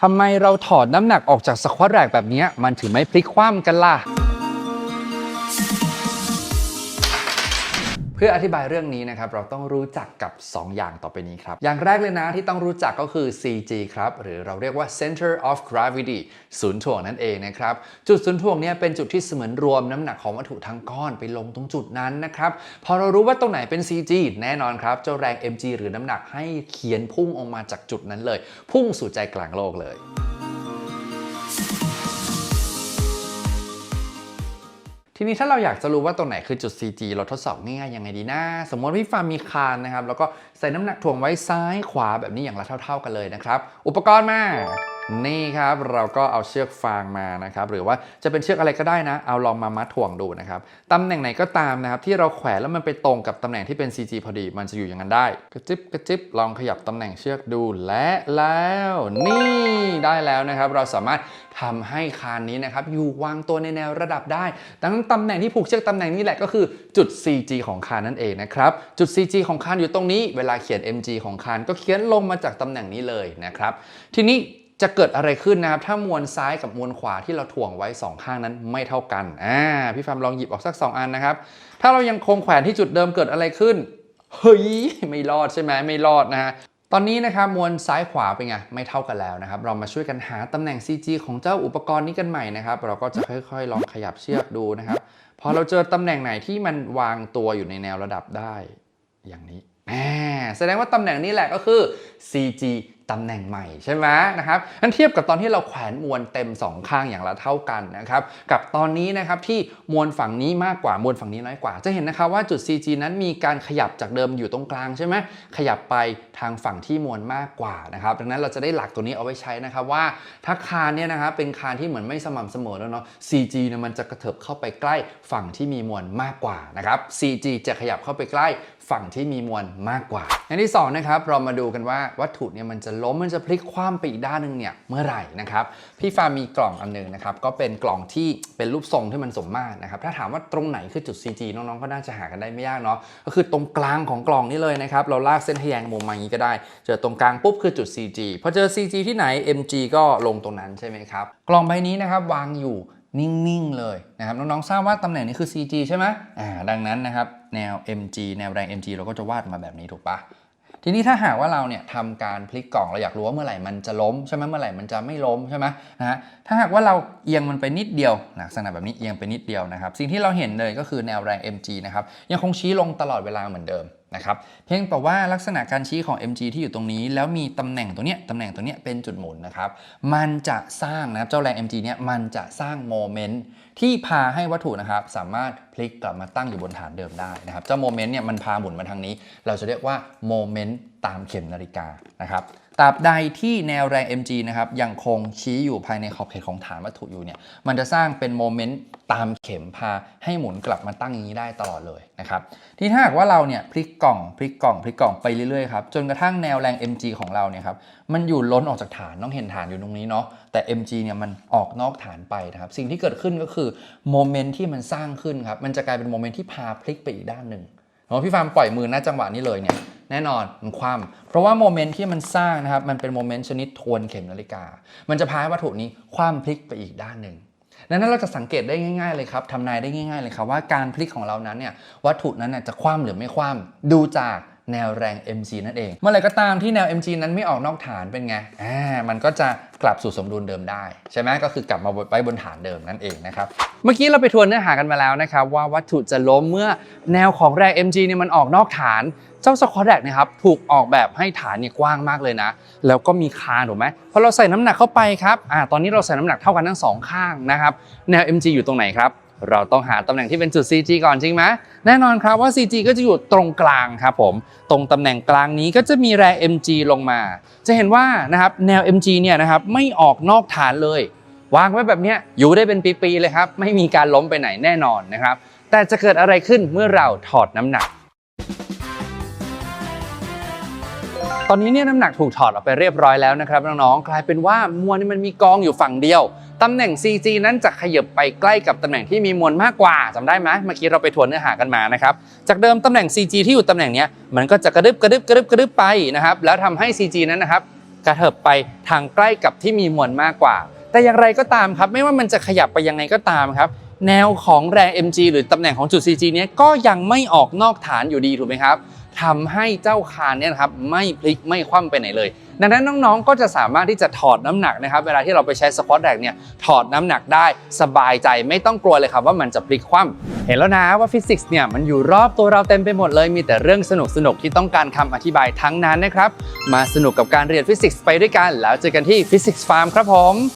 ทำไมเราถอดน้ำหนักออกจากสควอตแรกแบบนี้มันถึงไม่พลิกคว่ำกันล่ะ พื่ออธิบายเรื่องนี้นะครับเราต้องรู้จักกับ 2 อย่างต่อไปนี้ครับ อย่างแรกเลยนะที่ต้องรู้จักก็คือ CG ครับหรือเราเรียกว่า center of gravity ศูนย์ถ่วงนั่นเองนะครับ จุดศูนย์ถ่วงเนี่ยเป็นจุดที่เสมือนรวมน้ำหนักของวัตถุทั้งก้อนไปลงตรงจุดนั้นนะครับพอเรารู้ว่าตรงไหนเป็น CG แน่นอนครับเจ้าแรง mg หรือน้ำหนักให้เขียนพุ่งออกมาจากจุดนั้นเลย พุ่งสู่ใจกลางโลกเลย ทีนี้ถ้าเราอยากจะรู้ว่าตรงไหนคือจุด CG เราทดสอบง่ายๆยังไงดีนะ สมมติพี่ฟาร์มมีคานนะครับ แล้วก็ใส่น้ำหนักถ่วงไว้ซ้ายขวาแบบนี้อย่างละเท่า ๆกันเลยนะครับ อุปกรณ์มานี่ครับเราก็เอาเชือกฟางมานะครับหรือว่าจะเป็นเชือกอะไรก็ได้นะ เอาลองมามัดถ่วงดูนะครับตำแหน่งไหนก็ตามนะครับที่เราแขวนแล้วมันไปตรงกับตำแหน่งที่เป็น CG พอดี มันจะอยู่อย่างนั้นได้ กระจิบกระจิบลองขยับตำแหน่งเชือกดูและแล้ว นี่ได้แล้วนะครับ เราสามารถ ทำให้คานนี้นะครับอยู่วางตัวในแนวระดับได้ดังนั้นตำแหน่งที่ผูกเชือกตำแหน่งนี้แหละก็คือจุด CG ของคานนั่นเองนะครับจุด CG ของคานอยู่ตรงนี้เวลาเขียน MG ของคานก็เขียนลงมาจากตำแหน่งนี้เลยนะครับทีนี้จะเกิดอะไรขึ้นนะครับถ้ามวลซ้ายกับมวลขวาที่เราถ่วงไว้ 2 ข้างนั้นไม่เท่ากันอ่าพี่ฟาร์มลองหยิบออกสัก 2 อันนะครับ ถ้าเรายังคงแขวนที่จุดเดิมเกิดอะไรขึ้นเฮ้ยไม่รอดใช่ไหมไม่รอดนะฮะ ตอนนี้นะครับมวลซ้ายขวาเป็นไงไม่เท่ากันแล้วนะครับ เรามาช่วยกันหาตำแหน่ง CG ของเจ้าอุปกรณ์นี้กันใหม่นะครับ เราก็จะค่อยๆ ลองขยับเชือกดูนะครับ พอเราเจอตำแหน่งไหนที่มันวางตัวอยู่ในแนวระดับได้ อย่างนี้แหมแสดงว่าตำแหน่งนี้แหละก็คือ CG ตำแหน่งใหม่ใช่ไหมนะครับอันเทียบกับตอนที่เราแขวนมวลเต็ม 2 ข้างอย่างละเท่ากันนะครับกับตอนนี้นะครับที่มวลฝั่งนี้มากกว่ามวลฝั่งนี้น้อยกว่า จะเห็นนะครับว่าจุด CG นั้นมีการขยับจากเดิมอยู่ตรงกลางใช่ไหมขยับไปทางฝั่งที่มวลมากกว่านะครับดังนั้นเราจะได้หลักตัวนี้เอาไว้ใช้นะครับว่าถ้าคานเนี่ยนะครับเป็นคานที่เหมือนไม่สม่ำเสมอแล้วเนาะ CG เนี่ยมันจะกระเถิบเข้าไปใกล้ฝั่งที่มีมวลมากกว่านะครับ CG จะขยับเข้าไปใกล้ ฝั่งที่มีมวลมากกว่าอันที่สองนะครับเรามาดูกันว่าวัตถุเนี่ยมันจะล้มมันจะพลิกคว่ำไปอีกด้านหนึ่งเนี่ยเมื่อไหร่นะครับพี่ฟาร์มีกล่องอันหนึงนะครับก็เป็นกล่องที่เป็นรูปทรงที่มันสมมาตรนะครับถ้าถามว่าตรงไหนคือจุด CG น้องๆก็น่าจะหากันได้ไม่ยากเนาะก็คือตรงกลางของกล่องนี้เลยนะครับเราลากเส้นทะแยงมุมมาอย่างนี้ก็ได้ เจอตรงกลางปุ๊บคือจุด CG พอเจอ CG ที่ไหน MG ก็ลงตรงนั้นใช่ไหมครับกล่องใบนี้นะครับวางอยู่ นิ่ง ๆ เลยนะครับน้องๆทราบว่าตำแหน่งนี้คือ CG ใช่ไหมอ่าดังนั้นนะครับแนว MG แนวแรง MG เราก็จะวาดมาแบบนี้ถูกปะทีนี้ถ้าหากว่าเราเนี่ยทำการพลิกกล่องเราอยากรู้ว่าเมื่อไหร่มันจะล้มใช่ไหมเมื่อไหร่มันจะไม่ล้มใช่ไหมนะฮะถ้าหากว่าเราเอียงมันไปนิดเดียวลักษณะแบบนี้เอียงไปนิดเดียวนะครับ สิ่งที่เราเห็นเลยก็คือแนวแรง MG นะครับยังคงชี้ลงตลอดเวลาเหมือนเดิม นะครับเพียงแต่ว่าลักษณะการชี้ของ MG ที่อยู่ตรงนี้ แล้วมีตำแหน่งตัวเนี้ยตำแหน่งตัวเนี้ยเป็นจุดหมุนนะครับมันจะสร้างนะครับเจ้าแรง MG เนี่ยมันจะสร้างโมเมนต์ที่พาให้วัตถุนะครับสามารถพลิกกลับมาตั้งอยู่บนฐานเดิมได้นะครับเจ้าโมเมนต์เนี่ยมันพาหมุนมาทางนี้ เราจะเรียกว่าโมเมนต์ตามเข็มนาฬิกานะครับ ตราบใดที่แนวแรง mg นะครับยังคงชี้อยู่ภายในขอบเขตของฐานวัตถุอยู่เนี่ยมันจะสร้างเป็นโมเมนต์ตามเข็มพาให้หมุนกลับมาตั้งอย่างนี้ได้ตลอดเลยนะครับที่ถ้าหากว่าเราเนี่ยพลิกกล่องพลิกกล่องพลิกกล่องไปเรื่อยๆครับจนกระทั่งแนวแรง mg ของเราเนี่ยครับมันอยู่ล้นออกจากฐานต้องเห็นฐานอยู่ตรงนี้เนาะแต่ mg เนี่ยมันออกนอกฐานไปนะครับสิ่งที่เกิดขึ้นก็คือโมเมนต์ที่มันสร้างขึ้นครับมันจะกลายเป็นโมเมนต์ที่พาพลิกไปอีกด้านหนึ่งพอพี่ฟาร์มปล่อยมือหน้าจังหวะนี้เลยเนี่ย แน่นอนมันคว่ำเพราะว่าโมเมนต์ที่มันสร้างนะครับมันเป็นโมเมนต์ชนิดทวนเข็มนาฬิกา มันจะพาให้วัตถุนี้คว่ำพลิกไปอีกด้านหนึ่งดังนั้นเราจะสังเกตได้ง่ายๆเลยครับทำนายได้ง่ายๆเลยครับว่าการพลิกของเรานั้นเนี่ยวัตถุนั้นน่ยจะคว่ำหรือไม่คว่ำดูจาก แนวแรง mg นั่นเอง เมื่อไรก็ตามที่แนว mg นั้นไม่ออกนอกฐานเป็นไงอ่ามันก็จะกลับสู่สมดุลเดิมได้ ใช่ไหมก็คือกลับมาไว้บนฐานเดิมนั่นเองนะครับ เมื่อกี้เราไปทวนเนื้อหากันมาแล้วนะครับ ว่าวัตถุจะล้มเมื่อแนวของแรง mg เนี่ยมันออกนอกฐานเจ้าสควอตแรกนะครับถูกออกแบบให้ฐานเนี่ยกว้างมากเลยนะ แล้วก็มีคานถูกไหมพอเราใส่น้ำหนักเข้าไปครับอ่าตอนนี้เราใส่น้ำหนักเท่ากันทั้งสองข้างนะครับแนว mg อยู่ตรงไหนครับ เราต้องหาตำแหน่งที่เป็นจุด CG ก่อนจริงไหมแน่นอนครับว่า CG ก็จะอยู่ตรงกลางครับผม ตรงตำแหน่งกลางนี้ก็จะมีแรง mg ลงมา จะเห็นว่านะครับแนว mg เนี่ยนะครับไม่ออกนอกฐานเลยวางไว้แบบนี้อยู่ได้เป็นปีๆเลยครับ ไม่มีการล้มไปไหนแน่นอนนะครับ แต่จะเกิดอะไรขึ้นเมื่อเราถอดน้ำหนัก ตอนนี้เนี่ยน้ำหนักถูกถอดออกไปเรียบร้อยแล้วนะครับน้องๆกลายเป็นว่ามวลนี่มันมีกองอยู่ฝั่งเดียว ตำแหน่ง CG นั้นจะขยับไปใกล้กับตำแหน่งที่มีมวลมากกว่าจำได้ไหมเมื่อกี้เราไปทวนเนื้อหากันมานะครับ จากเดิมตำแหน่ง CG ที่อยู่ตำแหน่งนี้มันก็จะกระดึบกระดึบกระดึบกระดึบไปนะครับ แล้วทำให้ CG นั้นนะครับกระเถิบไปทางใกล้กับที่มีมวลมากกว่า แต่อย่างไรก็ตามครับ ไม่ว่ามันจะขยับไปยังไงก็ตามครับ แนวของแรง mg หรือตำแหน่งของจุด cg เนี้ยก็ยังไม่ออกนอกฐานอยู่ดีถูกไหมครับ ทำให้เจ้าคานเนี่ยนะครับไม่พลิกไม่คว่ำไปไหนเลย ดังนั้นน้องๆก็จะสามารถที่จะถอดน้ำหนักนะครับ เวลาที่เราไปใช้สควอตแรกเนี่ยถอดน้ำหนักได้สบายใจไม่ต้องกลัวเลยครับว่ามันจะพลิกคว่ำเห็นแล้วนะว่าฟิสิกส์เนี่ยมันอยู่รอบตัวเราเต็มไปหมดเลยมีแต่เรื่องสนุกๆที่ต้องการคำอธิบายทั้งนั้นนะครับ มาสนุกกับการเรียนฟิสิกส์ไปด้วยกัน แล้วเจอกันที่ฟิสิกส์ฟาร์มครับผม